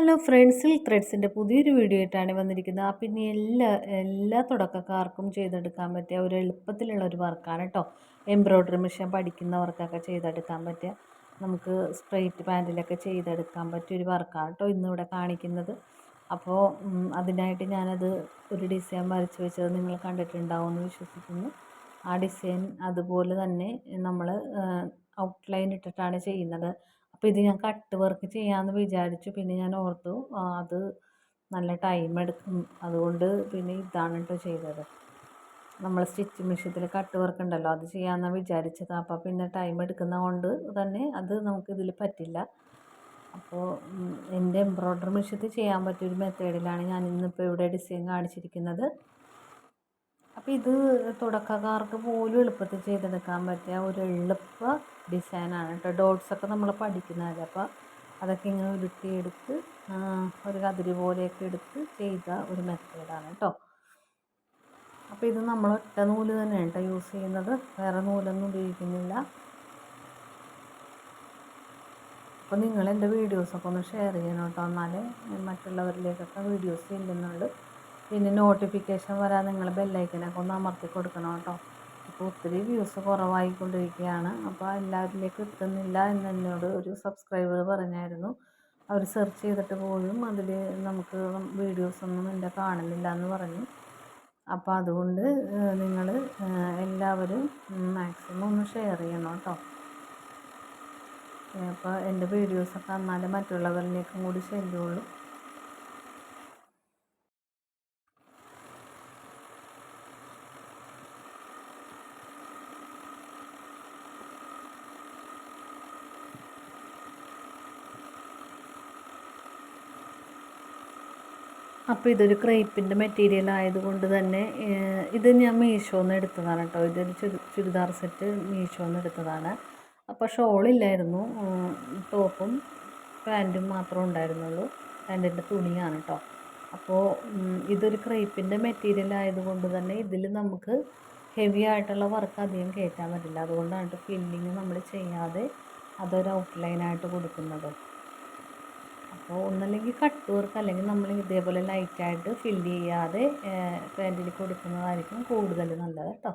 Hello ഫ്രണ്ട്സിൽ ത്രെഡ്സിന്റെ പുതിയൊരു video ആയിട്ടാണ് വന്നിരിക്കുന്നത്. ആ പിന്നെ എല്ലാ എല്ലാ തുടക്കക്കാർക്കും ചെയ്തെടുക്കാൻ പറ്റിയ ഒരു എളുപ്പത്തിലുള്ള ഒരു വർക്കാണ് കേട്ടോ എംബ്രോയ്ഡറി മെഷീൻ പഠിക്കുന്നവർക്കൊക്കെ ചെയ്തെടുക്കാൻ പറ്റിയ നമുക്ക് സ്ട്രെയിറ്റ് പാന്റിലൊക്കെ ചെയ്തെടുക്കാൻ പറ്റിയ ഒരു വർക്കാണ് കേട്ടോ ഇന്നിവിടെ കാണിക്കുന്നത്. അപ്പോൾ അതിനായിട്ട് ഞാനത് ഒരു ഡിസൈൻ വരച്ച് വെച്ചത് നിങ്ങൾ കണ്ടിട്ടുണ്ടാവും എന്ന് വിശ്വസിക്കുന്നു. ആ ഡിസൈൻ അതുപോലെ തന്നെ നമ്മൾ ഔട്ട്ലൈൻ ഇട്ടിട്ടാണ് ചെയ്യുന്നത്. അപ്പോൾ ഇത് ഞാൻ കട്ട് വർക്ക് ചെയ്യാമെന്ന് വിചാരിച്ചു. പിന്നെ ഞാൻ ഓർത്തു അത് നല്ല ടൈം എടുക്കും. അതുകൊണ്ട് പിന്നെ ഇതാണ് കേട്ടോ ചെയ്തത്. നമ്മൾ സ്റ്റിച്ച് മെഷീനിൽ കട്ട് വർക്ക് ഉണ്ടല്ലോ അത് ചെയ്യാമെന്നാണ് വിചാരിച്ചത്. അപ്പോൾ പിന്നെ ടൈം എടുക്കുന്ന കൊണ്ട് തന്നെ അത് നമുക്ക് ഇതിൽ പറ്റില്ല. അപ്പോൾ എന്റെ എംബ്രോയ്ഡറി മെഷീനിൽ ചെയ്യാൻ പറ്റിയ ഒരു മെത്തേഡിലാണ് ഞാൻ ഇന്നിപ്പോൾ ഇവിടെ ഡിസൈൻ കാണിച്ചിരിക്കുന്നത്. അപ്പോൾ ഇത് തുടക്കക്കാർക്ക് പോലും എളുപ്പത്തിൽ ചെയ്തെടുക്കാൻ പറ്റിയ ഒരു എളുപ്പ ഡിസൈനാണ് കേട്ടോ ഡോട്ട്സൊക്കെ നമ്മൾ പഠിക്കുന്നതല്ലേ അപ്പോൾ അതൊക്കെ ഇങ്ങനെ ഉരുട്ടിയെടുത്ത് ഒരു കതിരി പോലെയൊക്കെ എടുത്ത് ചെയ്ത ഒരു മെത്തേഡാണ് കേട്ടോ അപ്പോൾ ഇത് നമ്മൾ ഒറ്റ നൂൽ തന്നെയാണ് കേട്ടോ യൂസ് ചെയ്യുന്നത്. വേറെ നൂലൊന്നും ഉപയോഗിക്കുന്നില്ല. അപ്പോൾ നിങ്ങൾ എന്റെ വീഡിയോസൊക്കെ ഒന്ന് ഷെയർ ചെയ്യണം കേട്ടോ എന്നാലേ മറ്റുള്ളവരിലേക്കൊക്കെ വീഡിയോസ് ചെല്ലുന്നുള്ളൂ പിന്നെ നോട്ടിഫിക്കേഷൻ വരാൻ നിങ്ങൾ ബെല്ലൈക്കനൊക്കെ ഒന്ന് അമർത്തി കൊടുക്കണം കേട്ടോ. അപ്പോൾ ഒത്തിരി വ്യൂസ് കുറവായിക്കൊണ്ടിരിക്കുകയാണ്. അപ്പോൾ എല്ലാവരിലേക്കും എത്തുന്നില്ല എന്ന് എന്നോട് ഒരു സബ്സ്ക്രൈബർ പറഞ്ഞായിരുന്നു. അവർ സെർച്ച് ചെയ്തിട്ട് പോലും അതിൽ നമുക്ക് വീഡിയോസൊന്നും എന്റെ കാണുന്നില്ല എന്ന് പറഞ്ഞു. അപ്പോൾ അതുകൊണ്ട് നിങ്ങൾ എല്ലാവരും മാക്സിമം ഒന്ന് ഷെയർ ചെയ്യണം കേട്ടോ. അപ്പോൾ എന്റെ വീഡിയോസൊക്കെ എന്നാലും മറ്റുള്ളവരിലേക്കും കൂടി ചെല്ലുള്ളൂ അപ്പോൾ ഇതൊരു ക്രേപ്പിന്റെ മെറ്റീരിയൽ ആയതുകൊണ്ട് തന്നെ ഇത് ഞാൻ മീഷോന്ന് എടുത്തതാണ് കേട്ടോ ഇതൊരു ചുരിദാർ സെറ്റ് മീഷോന്ന് എടുത്തതാണ്. അപ്പോൾ ഷോളില്ലായിരുന്നു ടോപ്പും പാന്റും മാത്രമേ ഉണ്ടായിരുന്നുള്ളൂ. പാന്റിന്റെ തുണിയാണ് കേട്ടോ അപ്പോൾ ഇതൊരു ക്രേപ്പിന്റെ മെറ്റീരിയൽ ആയതുകൊണ്ട് തന്നെ ഇതിൽ നമുക്ക് ഹെവി ആയിട്ടുള്ള വർക്ക് അധികം കയറ്റാൻ പറ്റില്ല. അതുകൊണ്ടാണ് ഫില്ലിങ് നമ്മൾ ചെയ്യാതെ അതൊരു ഔട്ട്ലൈനായിട്ട് കൊടുക്കുന്നത്. അപ്പോൾ ഒന്നല്ലെങ്കിൽ കട്ട് വർക്ക് അല്ലെങ്കിൽ നമ്മൾ ഇതേപോലെ ലൈറ്റായിട്ട് ഫില്ല് ചെയ്യാതെ പാന്റിൽ കൊടുക്കുന്നതായിരിക്കും കൂടുതൽ നല്ലത് കേട്ടോ.